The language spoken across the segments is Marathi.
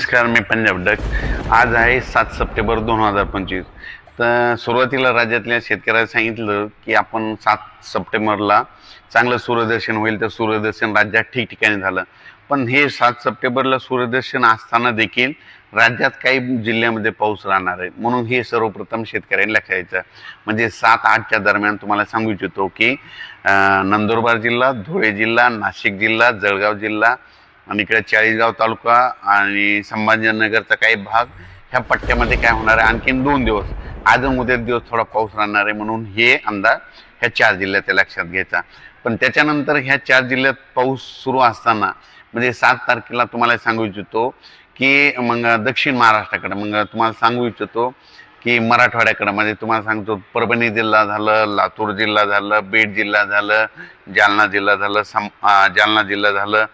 नमस्कार मी पंजाब डक. आज आहे सात सप्टेंबर दोन हजार पंचवीस. तर सुरुवातीला राज्यातल्या शेतकऱ्याला सांगितलं की आपण सात सप्टेंबरला चांगलं सूर्यदर्शन होईल तर सूर्यदर्शन राज्यात ठिकठिकाणी झालं. पण हे सात सप्टेंबरला सूर्यदर्शन असताना देखील राज्यात काही जिल्ह्यामध्ये पाऊस राहणार आहे. म्हणून हे सर्वप्रथम शेतकऱ्यांनी लक्षायचं म्हणजे सात आठच्या दरम्यान तुम्हाला सांगू इच्छितो की नंदुरबार जिल्हा धुळे जिल्हा नाशिक जिल्हा जळगाव जिल्हा आणि इकडे चाळीसगाव तालुका आणि संभाजीनगरचा काही भाग ह्या पट्ट्यामध्ये काय होणार आहे? आणखीन दोन दिवस. आज उद्या दिवस थोडा पाऊस राहणार आहे म्हणून हे अंदाज ह्या चार जिल्ह्यात लक्षात घ्यायचा. पण त्याच्यानंतर ह्या चार जिल्ह्यात पाऊस सुरू असताना म्हणजे सात तारखेला तुम्हाला सांगू इच्छितो की मग दक्षिण महाराष्ट्राकडे मग तुम्हाला सांगू इच्छितो की मराठवाड्याकडं म्हणजे तुम्हाला सांगतो परभणी जिल्हा झालं लातूर जिल्हा झालं बीड जिल्हा झालं जालना जिल्हा झालं सम जालना जिल्हा झालं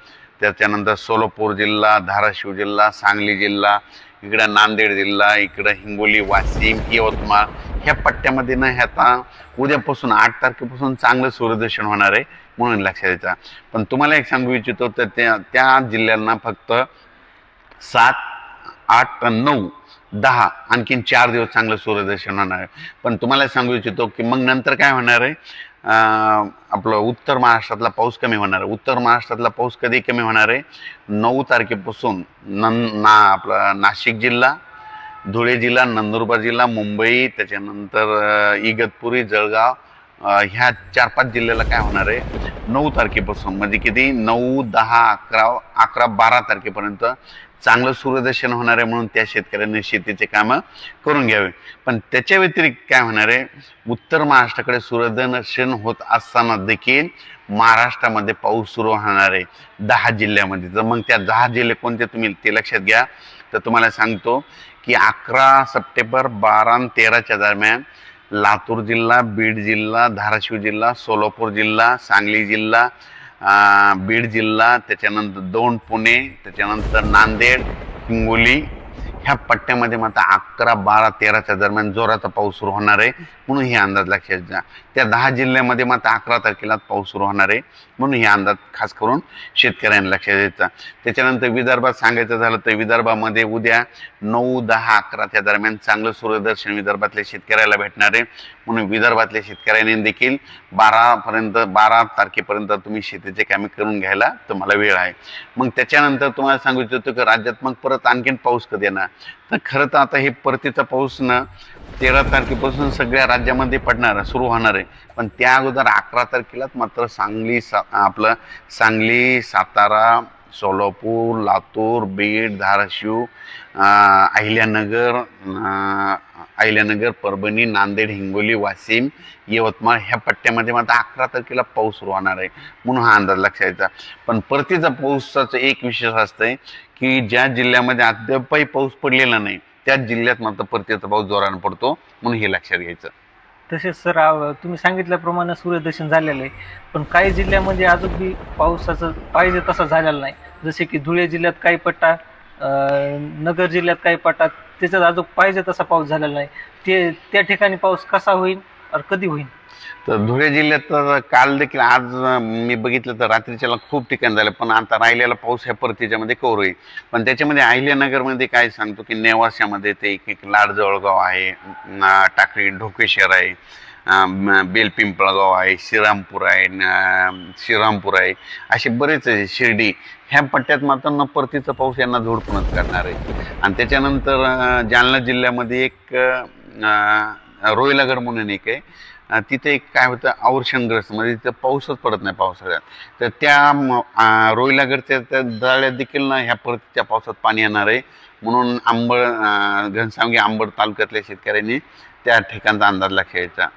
त्याच्यानंतर सोलापूर जिल्हा धाराशिव जिल्हा सांगली जिल्हा इकडं नांदेड जिल्हा इकडं हिंगोली वाशिम यवतमाळ. ह्या पट्ट्यामध्ये ना ह्याचा उद्यापासून आठ तारखेपासून चांगलं सूर्यदर्शन होणार आहे म्हणून लक्षात द्यायचा पण तुम्हाला एक सांगू इच्छितो तर त्या त्या जिल्ह्यांना फक्त सात आठ नऊ दहा आणखीन चार दिवस चांगलं सूर्यदर्शन होणार आहे. पण तुम्हाला सांगू इच्छितो की मग नंतर काय होणार आहे? आपलं उत्तर महाराष्ट्रातला पाऊस कमी होणार आहे. उत्तर महाराष्ट्रातला पाऊस कधी कमी होणार आहे? नऊ तारखेपासून नन ना आपला नाशिक जिल्हा धुळे जिल्हा नंदुरबार जिल्हा मुंबई त्याच्यानंतर इगतपुरी जळगाव ह्या चार पाच जिल्ह्याला काय होणार आहे? नऊ तारखेपासून म्हणजे किती? नऊ दहा अकरा अकरा बारा तारखेपर्यंत चांगलं सूर्यदर्शन होणार आहे म्हणून त्या शेतकऱ्यांनी शेतीचे कामं करून घ्यावे. पण त्याच्या व्यतिरिक्त काय होणार आहे? उत्तर महाराष्ट्राकडे सूर्यदर्शन होत असताना देखील महाराष्ट्रामध्ये पाऊस सुरू होणार आहे दहा जिल्ह्यामध्ये. तर मग त्या दहा जिल्हे कोणते तुम्ही ते लक्षात घ्या. तर तुम्हाला सांगतो की अकरा सप्टेंबर बारा तेराच्या दरम्यान लातूर जिल्हा बीड जिल्हा धाराशिव जिल्हा सोलापूर जिल्हा सांगली जिल्हा बीड जिल्हा त्याच्यानंतर दोन पुणे त्याच्यानंतर नांदेड हिंगोली ह्या पट्ट्यामध्ये मात्र अकरा बारा तेराच्या दरम्यान जोराचा पाऊस सुरू होणार आहे. म्हणून हे अंदाज लक्षात घ्या. त्या दहा जिल्ह्यामध्ये मात्र अकरा तारखेला पाऊस सुरू होणार आहे. म्हणून हे अंदाज खास करून शेतकऱ्यांना लक्षात द्यायचा त्याच्यानंतर विदर्भात सांगायचं झालं तर विदर्भामध्ये उद्या नऊ दहा अकराच्या दरम्यान चांगलं सूर्यदर्शन विदर्भातल्या शेतकऱ्याला भेटणार आहे. म्हणून विदर्भातल्या शेतकऱ्यांनी देखील बारापर्यंत बारा तारखेपर्यंत तुम्ही शेतीचे कामे करून घ्यायला तुम्हाला वेळ आहे. मग त्याच्यानंतर तुम्हाला सांगू इच्छितो की राज्यात मग परत आणखीन पाऊस कधी येणार? तर खरं तर आता हे परतीचा पाऊस ना तेरा तारखेपासून सगळ्या राज्यामध्ये पडणार आहे, सुरू होणार आहे. पण त्या अगोदर अकरा तारखेलाच मात्र सांगली सा आपलं सांगली सातारा सोलापूर लातूर बीड धाराशिव अहिल्यानगर अहिल्यानगर परभणी नांदेड हिंगोली वाशिम यवतमाळ ह्या पट्ट्यामध्ये मात्र अकरा तारखेला पाऊस राहणार होणार आहे म्हणून हा अंदाज लक्षात यायचा पण परतीचा पाऊसाचं एक विशेष असतंय की ज्या जिल्ह्यामध्ये अद्यापही पाऊस पडलेला नाही त्याच जिल्ह्यात मात्र परतीचा पाऊस जोरानं पडतो म्हणून हे लक्षात घ्यायचं. तसेच सर तुम्ही सांगितल्याप्रमाणे सूर्यदर्शन झालेलं आहे. पण काही जिल्ह्यामध्ये अजून बी पावसाचं पाहिजे तसा झालेला नाही. जसे की धुळे जिल्ह्यात काही पट्टा अं, नगर जिल्ह्यात काही पट्टा त्याच्यात अजून पाहिजे तसा पाऊस झालेला नाही. ते त्या ठिकाणी पाऊस कसा होईल? कधी होईल तर धुळे जिल्ह्यात तर काल देखील आज मी बघितलं तर रात्रीच्याला खूप ठिकाण झालं पण आता राहिलेला पाऊस ह्या परतीच्यामध्ये कौर होईल. पण त्याच्यामध्ये अहिल्यानगरमध्ये काय सांगतो की नेवाशामध्ये ते एक एक लाड जवळगाव आहे टाकळी ढोकेश्वर आहे बेलपिंपळगाव आहे श्रीरामपूर आहे श्रीरामपूर आहे असे बरेच आहे शिर्डी. ह्या पट्ट्यात मात्र न परतीचा पाऊस यांना झोडपूनच करणार आहे. आणि त्याच्यानंतर जालना जिल्ह्यामध्ये एक रोहिलागड म्हणून एक आहे. तिथे एक काय होतं अवर्षणग्रस्त म्हणजे तिथं पाऊसच पडत नाही पावसाळ्यात. तर त्या रोईलागडच्या रोहिलागडच्या त्या दळ्यात देखील ना ह्या परतीच्या पावसात पाणी येणार आहे. म्हणून आंबळ अं, घनसावंगी आंबड तालुक्यातल्या शेतकऱ्यांनी त्या ठिकाणचा अंदाज लक्षायचा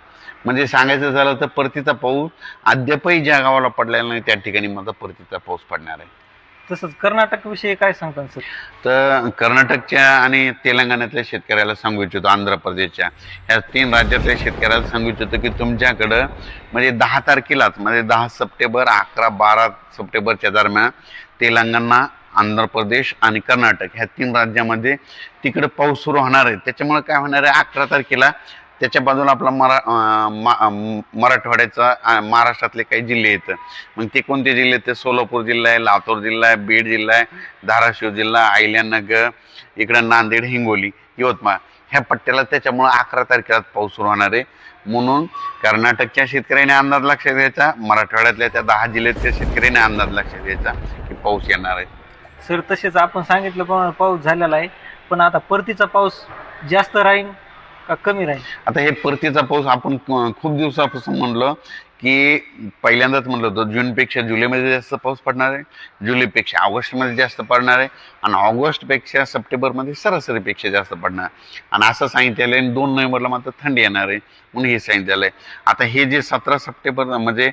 म्हणजे सांगायचं झालं तर परतीचा पाऊस अद्यापही ज्या गावाला पडलेला नाही त्या ठिकाणी माझा परतीचा पाऊस पडणार आहे. तसंच कर्नाटक विषयी काय सांगतात सर? तर कर्नाटकच्या आणि तेलंगणातल्या शेतकऱ्याला सांगू इच्छितो आंध्र प्रदेशच्या. ह्या तीन राज्यातल्या शेतकऱ्याला सांगू इच्छितो की तुमच्याकडं म्हणजे दहा तारखेलाच म्हणजे दहा सप्टेंबर अकरा बारा सप्टेंबरच्या दरम्यान तेलंगणा आंध्र प्रदेश आणि कर्नाटक ह्या तीन राज्यामध्ये तिकडं पाऊस सुरू होणार आहे. त्याच्यामुळे काय होणार आहे अकरा तारखेला त्याच्या बाजूला आपला मरा मा- मराठवाड्याचा महाराष्ट्रातले काही जिल्हे येतं मग ते कोणते जिल्हे ते सोलापूर जिल्हा आहे लातूर जिल्हा आहे बीड जिल्हा आहे धाराशिव जिल्हा अहिल्यानगर इकडं नांदेड हिंगोली यवतमाळ. ह्या पट्ट्याला त्याच्यामुळं अकरा तारखेला पाऊस सुरू होणार आहे. म्हणून कर्नाटकच्या शेतकऱ्याने अंदाज लक्षात घ्यायचा मराठवाड्यातल्या त्या दहा जिल्ह्यातल्या शेतकऱ्याने अंदाज लक्षात घ्यायचा की पाऊस येणार आहे. सर तसेच आपण सांगितल्याप्रमाणे पाऊस झालेला आहे पण आता परतीचा पाऊस जास्त राहील का कमी राहील आता हे परतीचा पाऊस आपण खूप दिवसापासून म्हणलं की पहिल्यांदाच म्हणलं होतं जूनपेक्षा जुलैमध्ये जास्त पाऊस पडणार आहे जुलैपेक्षा ऑगस्टमध्ये जास्त पडणार आहे आणि ऑगस्टपेक्षा सप्टेंबरमध्ये सरासरीपेक्षा जास्त पडणार आहे. आणि असं सांगितलेलं आहे दोन नोव्हेंबरला मात्र थंडी येणार आहे म्हणून हे सांगितलेलं आहे आता हे जे सतरा सप्टेंबर म्हणजे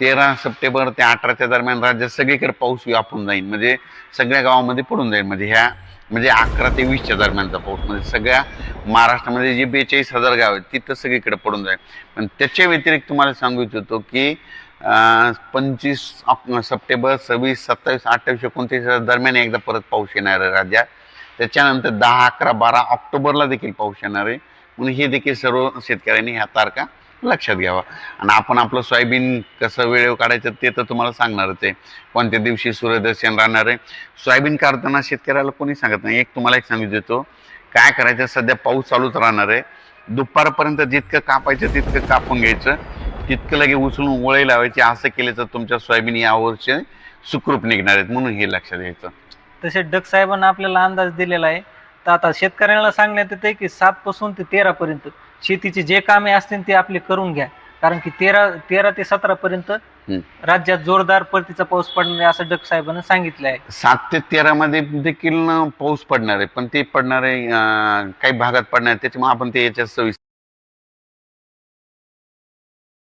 तेरा सप्टेंबर ते अठराच्या दरम्यान राज्यात सगळीकडे पाऊस व्यापून जाईल म्हणजे सगळ्या गावामध्ये पडून जाईल म्हणजे ह्या म्हणजे अकरा ते वीसच्या दरम्यानचा पाऊस. म्हणजे सगळ्या महाराष्ट्रामध्ये जे बेचाळीस हजार गाव आहेत तिथं सगळीकडे पडून जाईल. पण त्याच्या व्यतिरिक्त तुम्हाला सांगू इच्छितो की पंचवीस सप्टेंबर सव्वीस सत्तावीस अठ्ठावीस एकोणतीस दरम्यान एकदा परत पाऊस येणार आहे राज्यात. त्याच्यानंतर दहा अकरा बारा ऑक्टोबरला देखील पाऊस येणार आहे. म्हणून हे देखील सर्व शेतकऱ्यांनी ह्या तारखा लक्षात घ्यावा. आणि आपण आपलं सोयाबीन कसं वेळेवर काढायचं ते तर तुम्हाला सांगणारच आहे. कोणत्या दिवशी सूर्यदर्शन राहणार आहे? सोयाबीन काढताना शेतकऱ्याला कोणी सांगत नाही. एक तुम्हाला एक सांगू देतो. काय करायचं? सध्या पाऊस चालूच राहणार आहे. दुपारपर्यंत जितकं कापायचं तितकं कापून घ्यायचं. तितकं लगे उचलून वळे लावायची. असं केलं तर तुमच्या सोयाबीन यावरचे सुखरूप निघणार आहेत. म्हणून हे लक्षात घ्यायचं. तसे डग साहेबांना आपल्याला अंदाज दिलेला आहे. तर आता शेतकऱ्यांना सांगण्यात येते की सात पासून ते तेरापर्यंत शेतीचे जे कामे असतील ते आपले करून घ्या. कारण की तेरा तेरा ते सतरा पर्यंत. राज्यात जोरदार परतीचा पाऊस पडणार आहे असं डग साहेबांना सांगितलं आहे सात ते तेरामध्ये देखील पाऊस पडणार आहे. पण ते पडणार आहे काही भागात पडणार आहे. त्याच्यामुळे आपण ते याच्यात सविस्तर